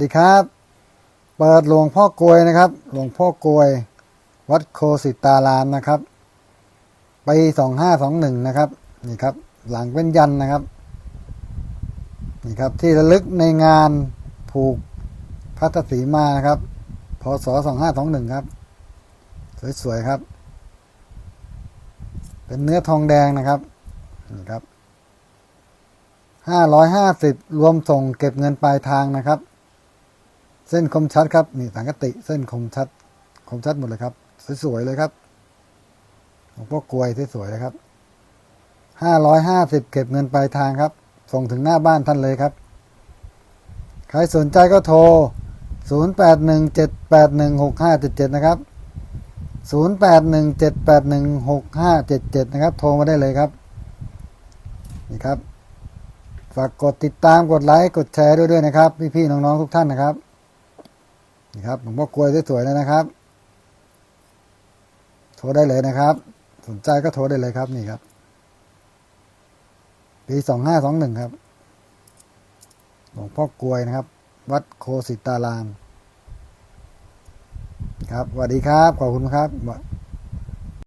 สวัสดีครับ เปิดหลวงพ่อกลวยนะครับ หลวงพ่อกลวย วัดโคสิตารามนะครับปีสองห้าสองหนึ่งนะครับ นี่ครับ หลังเป็นยันนะครับ นี่ครับที่ระลึกในงานผูกพัทสีมานะครับพศสองห้าสองหนึ่งครับ สวยๆครับ เป็นเนื้อทองแดงนะครับ นี่ครับห้าร้อยห้าสิบรวมส่งเก็บเงินปลายทางนะครับ เส้นคมชัดครับนี่สังกติเส้นคมชัดคมชัดหมดเลยครับ สวยๆเลยครับหลวงพ่อกลวยสวยๆเลยครับห้าร้อยห้าสิบเก็บเงินปลายทางครับ ส่งถึงหน้าบ้านท่านเลยครับ ใครสนใจก็โทร0 8 1 7 8 1 6 5 7 7นะครับ0 8 1 7 8 1 6 5 7 7นะครับ โทรมาได้เลยครับ นี่ครับ ฝากกดติดตามกดไลค์กดแชร์ด้วยด้วยนะครับ พี่ๆน้องๆทุกท่านนะครับ นี่ครับหลวงพ่อกลวยสวยๆเลยนะครับ โทรได้เลยนะครับ สนใจก็โทรได้เลยครับนี่ครับ ปีสองห้าสองหนึ่งครับ หลวงพ่อกลวยนะครับ วัดโคสิตาราม ครับสวัสดีครับ ขอบคุณครับ